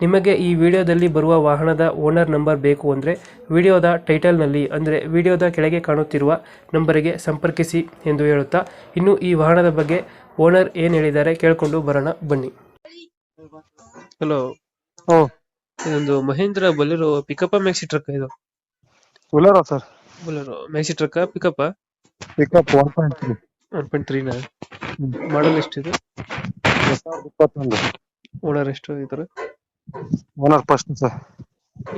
ನಿಮಗೆ ಈ ವಿಡಿಯೋದಲ್ಲಿ ಬರುವ ವಾಹನದ ಓನರ್ ನಂಬರ್ ಬೇಕು ಅಂದರೆ ವಿಡಿಯೋದ ಟೈಟಲ್ನಲ್ಲಿ ಅಂದರೆ ವಿಡಿಯೋದ ಕೆಳಗೆ ಕಾಣುತ್ತಿರುವ ನಂಬರಿಗೆ ಸಂಪರ್ಕಿಸಿ ಎಂದು ಹೇಳುತ್ತಾ ಇನ್ನು ಈ ವಾಹನದ ಬಗ್ಗೆ ಓನರ್ ಏನು ಹೇಳಿದ್ದಾರೆ ಕೇಳಿಕೊಂಡು ಬರೋಣ ಬನ್ನಿ. ಹಲೋ ಓ ಇದೊಂದು Mahindra Bolero pickup maxi truck ಇದು. Bolero sir. Bolero maxi truck pickup pickup one point three one point ತ್ರೀನ model ಎಷ್ಟಿದೆ? ಇಪ್ಪತ್ತೊಂದು. ಓನರ್ ಎಷ್ಟು ಇದ್ದಾರೆ owner first sir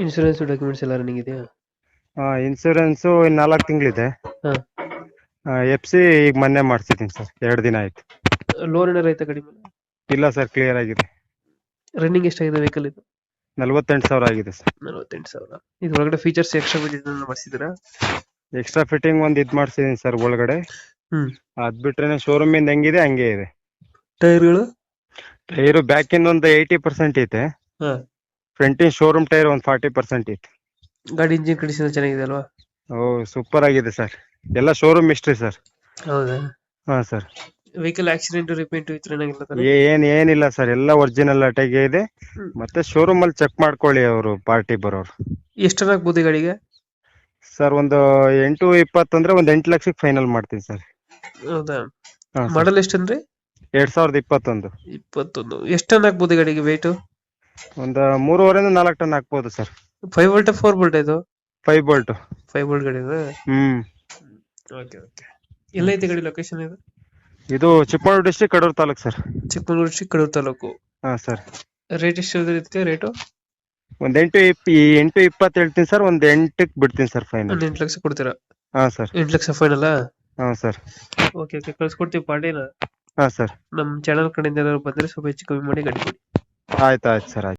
insurance documents ಎಲ್ಲ ರನ್ನಿಂಗ್ ಇದೆಯಾ? ಇನ್ಸೂರೆನ್ಸು ಇನ್ನು ನಾಲ್ಕು ತಿಂಗಳಿದೆ. ಹಾಂ. ಎಫ್ ಸಿ ಈಗ ಮೊನ್ನೆ ಮಾಡ್ಸಿದ್ದೀನಿ ಸರ್ ಎರಡು ದಿನ ಆಯ್ತು. ಲೋನ್ ಏನಾರ ಐತೆ ಕಡಿಮೆ? ಇಲ್ಲ ಸರ್ ಕ್ಲಿಯರ್ ಆಗಿದೆ. ರನ್ನಿಂಗ್ ಎಷ್ಟಾಗಿದೆ ವೆಹಿಕಲ್ ಇದು? ನಲ್ವತ್ತೆಂಟು ಸಾವಿರ ಆಗಿದೆ ಸರ್ ನಲವತ್ತೆಂಟು ಸಾವಿರ. ಇದು ಒಳಗಡೆ ಫೀಚರ್ಸ್ ಎಕ್ಸ್ಟ್ರಾ ಬಿದ್ದಿದ್ದನ್ನು ಮಾಡಿಸಿದ್ದೀರಾ? ಎಕ್ಸ್ಟ್ರಾ ಫಿಟ್ಟಿಂಗ್ ಒಂದು ಇದು ಮಾಡ್ಸಿದ್ದೀನಿ ಸರ್ ಒಳಗಡೆ. ಹ್ಮ್. ಅದ್ ಬಿಟ್ರೆ ಶೋರೂಮಿಂದ ಹೆಂಗಿದೆ ಹಂಗೆ ಇದೆ. ಟೈರ್ಗಳು ಟೈರು ಬ್ಯಾಕಿಂದ ಒಂದು ಏಯ್ಟಿ ಪರ್ಸೆಂಟ್ ಐತೆ. ಹಾ. ಫ್ರಂಟಿನ ಶೋರೂಮ್ ಟೈರ್ ಒಂದು ಫಾರ್ಟಿ ಪರ್ಸೆಂಟ್ ಇತ್ತು. ಗಾಡಿ ಇಂಜಿನ್ ಕಂಡೀಷನ್ ಚೆನ್ನಾಗಿದೆ ಅಲ್ವಾ? ಓ ಸೂಪರ್ ಆಗಿದೆ ಸರ್ ಎಲ್ಲ ಶೋರೂಮ್ ಹಿಸ್ಟ್ರಿ ಸರ್ ಹೌದಾ? ಹಾಂ ಸರ್ ವೆಹಿಕಲ್ ಆಕ್ಸಿಡೆಂಟ್ ರಿಪೇಂಟ್ ಇತ್ತು ಏನಾಗಿಲ್ಲ ತಾನೆ? ಏನ್ ಏನಿಲ್ಲ ಸರ್ ಎಲ್ಲ ಒರಿಜಿನಲ್ ಅಟ್ಯಾಗೆ ಇದೆ. ಹ್ಮ್. ಮತ್ತೆ ಶೋರೂಮ್ ಅಲ್ಲಿ ಚೆಕ್ ಮಾಡ್ಕೊಳ್ಳಿ ಅವರು ಪಾರ್ಟಿ ಬರೋರು. ಎಷ್ಟು ಟನ್ ಆಗ್ಬೋದು ಈ ಗಾಡಿಗೆ? ಸರ್ ಒಂದು ಎಂಟು ಇಪ್ಪತ್ತು ಅಂದ್ರೆ ಒಂದು ಎಂಟು ಲಕ್ಷಕ್ಕೆ ಫೈನಲ್ ಮಾಡ್ತೀನಿ ಸರ್ ಹೌದಾ? ಹಾ. ಮಾಡಲ್ ಎಷ್ಟಂದ್ರೆ ಎರಡ್ ಸಾವಿರದ ಇಪ್ಪತ್ತೊಂದು. ಇಪ್ಪತ್ತೊಂದು. ಎಷ್ಟು ಟನ್ ಆಗ್ಬೋದು ಈ ಗಾಡಿಗೆ ವೆಯ್ಟ್ ಒಂದು ಮೂರುವರೆಯಿಂದ ನಾಲ್ಕು ಟನ್ ಹಾಕ್ಬೋದು sir. Five volt four volt ಇದು? ಫೈವ್ ಬೋಲ್ಟ್ ಫೈವ್ ವೋಲ್ಟ್ ಗಾಡಿ ಇದು ಹ್ಮ್ ಓಕೆ ಓಕೆ ಎಲ್ಲೈತೆ ಗಾಡಿ ಲೊಕೇಶನ್ ಇದು? ಇದು Chikkamagaluru district Kadur taluk sir. Chikkamagaluru district Kadur taluk. ಹಾ ಸರ್. ರೇಟ್ ಎಷ್ಟು ಇರುತ್ತೆ ರೇಟು ಒಂದ್ ಎಂಟು ಇಪ್ ಈ ಎಂಟು ಇಪ್ಪತ್ತು ಹೇಳ್ತೀನಿ ಸರ್ ಒಂದ್ ಎಂಟಕ್ಕೆ ಬಿಡ್ತೀನಿ ಸರ್ ಫೈನಲ್ ಒಂದು ಎಂಟು ಲಕ್ಷ ಕೊಡ್ತೀರಾ? ಹಾ ಸರ್. ಎಂಟು ಲಕ್ಷ ಫೈನಲ್ ಹಾ ಸರ್. ಓಕೆ ಓಕೆ ಕಳ್ಸ್ಕೊಡ್ತೀವಿ ಪಾಂಡೇನ. ಹಾ ಸರ್. ನಮ್ಮ ಚಾನಲ್ ಕಡೆಯಿಂದ ಏನಾದ್ರು ಬಂದ್ರೆ ಸ್ವಲ್ಪ ಹೆಚ್ಚು ಕಮ್ಮಿ ಮಾಡಿ ಗಾಡಿ ಕೊಡಿ. ಆಯ್ತು ಆಯ್ತು ಸರ್ ಆಯ್ತು.